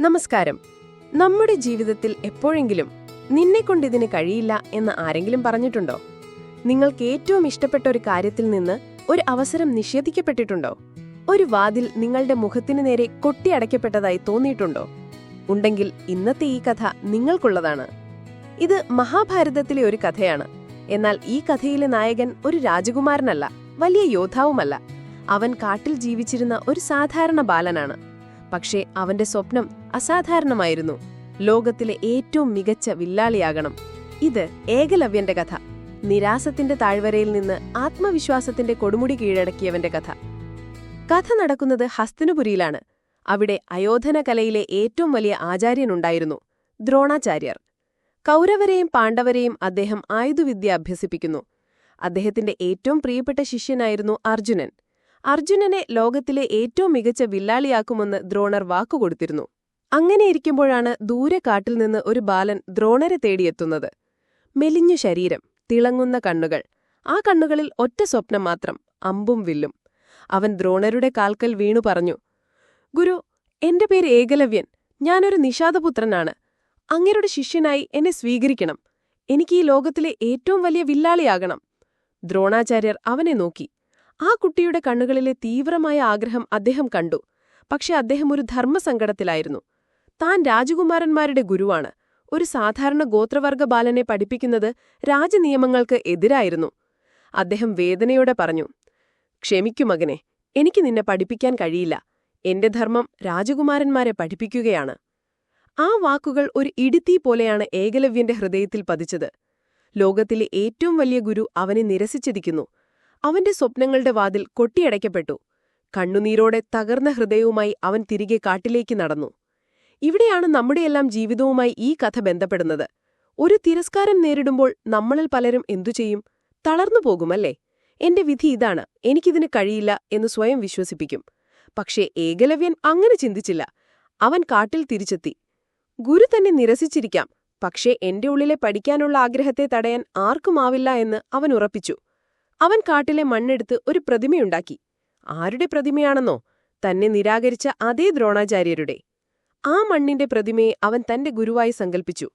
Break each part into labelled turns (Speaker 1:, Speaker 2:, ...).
Speaker 1: നമസ്കാരം. നമ്മുടെ ജീവിതത്തിൽ എപ്പോഴെങ്കിലും നിന്നെ കൊണ്ട് ഇതിന് കഴിയില്ല എന്ന് ആരെങ്കിലും പറഞ്ഞിട്ടുണ്ടോ? നിങ്ങൾക്ക് ഏറ്റവും ഇഷ്ടപ്പെട്ട ഒരു കാര്യത്തിൽ നിന്ന് ഒരു അവസരം നിഷേധിക്കപ്പെട്ടിട്ടുണ്ടോ? ഒരു വാതിൽ നിങ്ങളുടെ മുഖത്തിന് നേരെ കൊട്ടിയടയ്ക്കപ്പെട്ടതായി തോന്നിയിട്ടുണ്ടോ? ഉണ്ടെങ്കിൽ ഇന്നത്തെ ഈ കഥ നിങ്ങൾക്കുള്ളതാണ്. ഇത് മഹാഭാരതത്തിലെ ഒരു കഥയാണ്. എന്നാൽ ഈ കഥയിലെ നായകൻ ഒരു രാജകുമാരനല്ല വലിയ യോദ്ധാവുമല്ല. അവൻ കാട്ടിൽ ജീവിച്ചിരുന്ന ഒരു സാധാരണ ബാലനാണ്. പക്ഷേ അവന്റെ സ്വപ്നം അസാധാരണമായിരുന്നു. ലോകത്തിലെ ഏറ്റവും മികച്ച വില്ലാളിയാകണം. ഇത് ഏകലവ്യന്റെ കഥ. നിരാസത്തിന്റെ താഴ്വരയിൽ നിന്ന് ആത്മവിശ്വാസത്തിന്റെ കൊടുമുടി കീഴടക്കിയവന്റെ കഥ. കഥ നടക്കുന്നത് ഹസ്തനുപുരിയിലാണ്. അവിടെ അയോധന കലയിലെ ഏറ്റവും വലിയ ആചാര്യനുണ്ടായിരുന്നു ദ്രോണാചാര്യർ. കൗരവരെയും പാണ്ഡവരെയും അദ്ദേഹം ആയുധവിദ്യ അഭ്യസിപ്പിക്കുന്നു. അദ്ദേഹത്തിന്റെ ഏറ്റവും പ്രിയപ്പെട്ട ശിഷ്യനായിരുന്നു അർജുനൻ. അർജുനനെ ലോകത്തിലെ ഏറ്റവും മികച്ച വില്ലാളിയാക്കുമെന്ന് ദ്രോണർ വാക്കുകൊടുത്തിരുന്നു. അങ്ങനെയിരിക്കുമ്പോഴാണ് ദൂരെ കാട്ടിൽ നിന്ന് ഒരു ബാലൻ ദ്രോണരെ തേടിയെത്തുന്നത്. മെലിഞ്ഞു ശരീരം തിളങ്ങുന്ന കണ്ണുകൾ. ആ കണ്ണുകളിൽ ഒറ്റ സ്വപ്നം മാത്രം അമ്പും വില്ലും. അവൻ ദ്രോണരുടെ കാൽക്കൽ വീണു പറഞ്ഞു ഗുരു എന്റെ പേര് ഏകലവ്യൻ. ഞാനൊരു നിഷാദപുത്രനാണ്. അങ്ങേരുടെ ശിഷ്യനായി എന്നെ സ്വീകരിക്കണം. എനിക്ക് ഈ ലോകത്തിലെ ഏറ്റവും വലിയ വില്ലാളിയാകണം. ദ്രോണാചാര്യർ അവനെ നോക്കി. ആ കുട്ടിയുടെ കണ്ണുകളിലെ തീവ്രമായ ആഗ്രഹം അദ്ദേഹം കണ്ടു. പക്ഷെ അദ്ദേഹം ഒരു ധർമ്മസങ്കടത്തിലായിരുന്നു. താൻ രാജകുമാരന്മാരുടെ ഗുരുവാണ്. ഒരു സാധാരണ ഗോത്രവർഗ ബാലനെ പഠിപ്പിക്കുന്നത് രാജനിയമങ്ങൾക്ക് എതിരായിരുന്നു. അദ്ദേഹം വേദനയോടെ പറഞ്ഞു ക്ഷമിക്കു മകനെ എനിക്ക് നിന്നെ പഠിപ്പിക്കാൻ കഴിയില്ല. എന്റെ ധർമ്മം രാജകുമാരന്മാരെ പഠിപ്പിക്കുകയാണ്. ആ വാക്കുകൾ ഒരു ഇടിത്തീ പോലെയാണ് ഏകലവ്യന്റെ ഹൃദയത്തിൽ പതിച്ചത്. ലോകത്തിലെ ഏറ്റവും വലിയ ഗുരു അവനെ നിരസിച്ചിരിക്കുന്നു. അവന്റെ സ്വപ്നങ്ങളുടെ വാതിൽ കൊട്ടിയടയ്ക്കപ്പെട്ടു. കണ്ണുനീരോടെ തകർന്ന ഹൃദയവുമായി അവൻ തിരികെ കാട്ടിലേക്ക് നടന്നു. ഇവിടെയാണ് നമ്മുടെയെല്ലാം ജീവിതവുമായി ഈ കഥ ബന്ധപ്പെടുന്നത്. ഒരു തിരസ്കാരം നേരിടുമ്പോൾ നമ്മളിൽ പലരും എന്തു ചെയ്യും? തളർന്നു പോകുമല്ലേ? എന്റെ വിധി ഇതാണ്. എനിക്കിതിന് കഴിയില്ല എന്ന് സ്വയം വിശ്വസിപ്പിക്കും. പക്ഷേ ഏകലവ്യൻ അങ്ങനെ ചിന്തിച്ചില്ല. അവൻ കാട്ടിൽ തിരിച്ചെത്തി. ഗുരു തന്നെ നിരസിച്ചിരിക്കാം. പക്ഷേ എന്റെ ഉള്ളിലെ പഠിക്കാനുള്ള ആഗ്രഹത്തെ തടയാൻ ആർക്കുമാവില്ല എന്ന് അവൻ ഉറപ്പിച്ചു. അവൻ കാട്ടിലെ മണ്ണെടുത്ത് ഒരു പ്രതിമയുണ്ടാക്കി. ആരുടെ പ്രതിമയാണെന്നോ തന്നെ നിരാകരിച്ച അതേ ദ്രോണാചാര്യരുടെ. ആ മണ്ണിന്റെ പ്രതിമയെ അവൻ തന്റെ ഗുരുവായി സങ്കൽപ്പിച്ചു.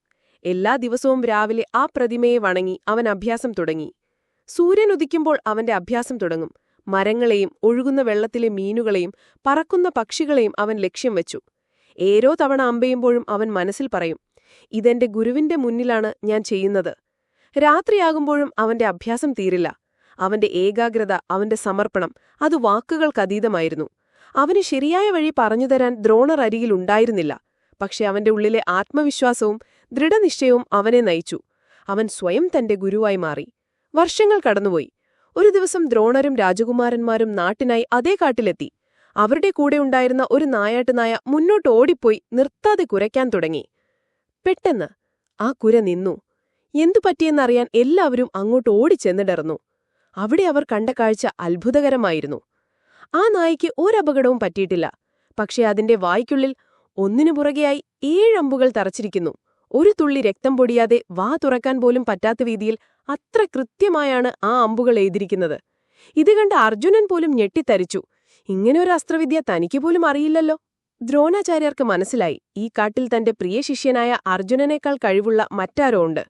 Speaker 1: എല്ലാ ദിവസവും രാവിലെ ആ പ്രതിമയെ വണങ്ങി അവൻ അഭ്യാസം തുടങ്ങി. സൂര്യൻ ഉദിക്കുമ്പോൾ അവന്റെ അഭ്യാസം തുടങ്ങും. മരങ്ങളെയും ഒഴുകുന്ന വെള്ളത്തിലെ മീനുകളെയും പറക്കുന്ന പക്ഷികളെയും അവൻ ലക്ഷ്യം വെച്ചു. ഏരോ തവണ അമ്പയുമ്പോഴും അവൻ മനസ്സിൽ പറയും ഇതെന്റെ ഗുരുവിന്റെ മുന്നിലാണ് ഞാൻ ചെയ്യുന്നത്. രാത്രിയാകുമ്പോഴും അവന്റെ അഭ്യാസം തീരില്ല. അവന്റെ ഏകാഗ്രത അവന്റെ സമർപ്പണം അത് വാക്കുകൾക്കതീതമായിരുന്നു അവന് ശരിയായ വഴി പറഞ്ഞുതരാൻ ദ്രോണർ അരികിലുണ്ടായിരുന്നില്ല പക്ഷെ അവന്റെ ഉള്ളിലെ ആത്മവിശ്വാസവും ദൃഢനിശ്ചയവും അവനെ നയിച്ചു. അവൻ സ്വയം തന്റെ ഗുരുവായി മാറി. വർഷങ്ങൾ കടന്നുപോയി. ഒരു ദിവസം ദ്രോണരും രാജകുമാരന്മാരും നാട്ടിനായി അതേ കാട്ടിലെത്തി. അവരുടെ കൂടെ ഉണ്ടായിരുന്ന ഒരു നായാട്ടുനായ മുന്നോട്ട് ഓടിപ്പോയി നിർത്താതെ കുരയ്ക്കാൻ തുടങ്ങി. പെട്ടെന്ന് ആ കുര നിന്നു. എന്തു പറ്റിയെന്നറിയാൻ എല്ലാവരും അങ്ങോട്ട് ഓടിച്ചെന്നിടർന്നു. അവിടെ അവർ കണ്ട കാഴ്ച അത്ഭുതകരമായിരുന്നു. ആ നായ്ക്ക് ഒരപകടവും പറ്റിയിട്ടില്ല. പക്ഷേ അതിന്റെ വായ്ക്കുള്ളിൽ ഒന്നിനു പുറകെയായി ഏഴമ്പുകൾ തറച്ചിരിക്കുന്നു. ഒരു തുള്ളി രക്തം പൊടിയാതെ വാ തുറക്കാൻ പോലും പറ്റാത്ത രീതിയിൽ അത്ര കൃത്യമായാണ് ആ അമ്പുകൾ എഴുതിയിരിക്കുന്നത്. ഇത് കണ്ട് അർജുനൻ പോലും ഞെട്ടിത്തരിച്ചു. ഇങ്ങനെയൊരു അസ്ത്രവിദ്യ തനിക്ക് പോലും അറിയില്ലല്ലോ. ദ്രോണാചാര്യർക്ക് മനസ്സിലായി. ഈ കാട്ടിൽ തന്റെ പ്രിയ ശിഷ്യനായ അർജുനനേക്കാൾ കഴിവുള്ള മറ്റാരോ ഉണ്ട്.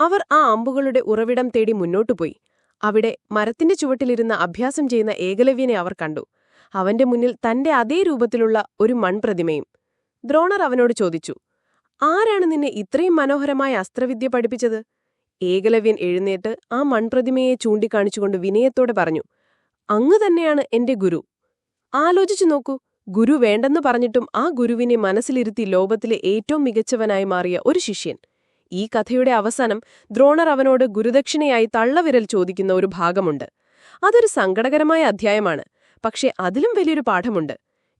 Speaker 1: അവർ ആ അമ്പുകളുടെ ഉറവിടം തേടി മുന്നോട്ടുപോയി. അവിടെ മരത്തിന്റെ ചുവട്ടിലിരുന്ന് അഭ്യാസം ചെയ്യുന്ന ഏകലവ്യനെ അവർ കണ്ടു. അവന്റെ മുന്നിൽ തന്റെ അതേ രൂപത്തിലുള്ള ഒരു മൺപ്രതിമയും. ദ്രോണർ അവനോട് ചോദിച്ചു ആരാണ് നിന്നെ ഇത്രയും മനോഹരമായ അസ്ത്രവിദ്യ പഠിപ്പിച്ചത്? ഏകലവ്യൻ എഴുന്നേറ്റ് ആ മൺപ്രതിമയെ ചൂണ്ടിക്കാണിച്ചുകൊണ്ട് വിനയത്തോടെ പറഞ്ഞു അങ്ങ് തന്നെയാണ് എന്റെ ഗുരു. ആലോചിച്ചു നോക്കൂ ഗുരു വേണ്ടെന്ന് പറഞ്ഞിട്ടും ആ ഗുരുവിനെ മനസ്സിലിരുത്തി ലോകത്തിലെ ഏറ്റവും മികച്ചവനായി മാറിയ ഒരു ശിഷ്യൻ. ഈ കഥയുടെ അവസാനം ദ്രോണർ അവനോട് ഗുരുദക്ഷിണയായി തള്ളവിരൽ ചോദിക്കുന്ന ഒരു ഭാഗമുണ്ട്. അതൊരു സങ്കടകരമായ അധ്യായമാണ്. പക്ഷേ അതിലും വലിയൊരു പാഠമുണ്ട്.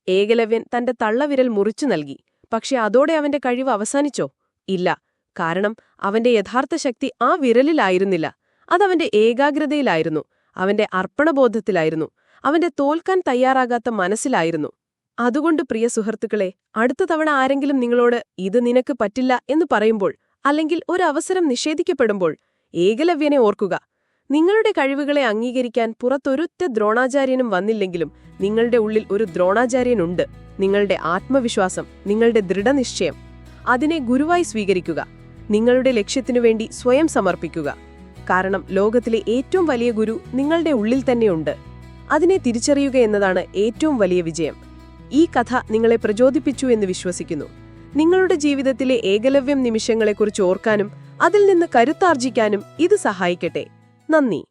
Speaker 1: ഏകലവ്യൻ തന്റെ തള്ളവിരൽ മുറിച്ചു നൽകി. പക്ഷെ അതോടെ അവന്റെ കഴിവ് അവസാനിച്ചോ? ഇല്ല. കാരണം അവന്റെ യഥാർത്ഥ ശക്തി ആ വിരലിലായിരുന്നില്ല. അതവന്റെ ഏകാഗ്രതയിലായിരുന്നു. അവന്റെ അർപ്പണബോധത്തിലായിരുന്നു. അവന്റെ തോൽക്കാൻ തയ്യാറാകാത്ത മനസ്സിലായിരുന്നു. അതുകൊണ്ട് പ്രിയ സുഹൃത്തുക്കളെ അടുത്ത തവണ ആരെങ്കിലും നിങ്ങളോട് ഇത് നിനക്ക് പറ്റില്ല എന്ന് പറയുമ്പോൾ അല്ലെങ്കിൽ ഒരവസരം നിഷേധിക്കപ്പെടുമ്പോൾ ഏകലവ്യനെ ഓർക്കുക. നിങ്ങളുടെ കഴിവുകളെ അംഗീകരിക്കാൻ പുറത്തൊരുത്ത ദ്രോണാചാര്യനും വന്നില്ലെങ്കിലും നിങ്ങളുടെ ഉള്ളിൽ ഒരു ദ്രോണാചാര്യനുണ്ട്. നിങ്ങളുടെ ആത്മവിശ്വാസം നിങ്ങളുടെ ദൃഢനിശ്ചയം. അതിനെ ഗുരുവായി സ്വീകരിക്കുക. നിങ്ങളുടെ ലക്ഷ്യത്തിനു വേണ്ടി സ്വയം സമർപ്പിക്കുക. കാരണം ലോകത്തിലെ ഏറ്റവും വലിയ ഗുരു നിങ്ങളുടെ ഉള്ളിൽ തന്നെയുണ്ട്. അതിനെ തിരിച്ചറിയുക എന്നതാണ് ഏറ്റവും വലിയ വിജയം. ഈ കഥ നിങ്ങളെ പ്രചോദിപ്പിച്ചു എന്ന് വിശ്വസിക്കുന്നു. നിങ്ങളുടെ ജീവിതത്തിലെ ഏകലവ്യം നിമിഷങ്ങളെക്കുറിച്ച് ഓർക്കാനും അതിൽ നിന്ന് കരുത്താർജിക്കാനും ഇത് സഹായിക്കട്ടെ. നന്ദി.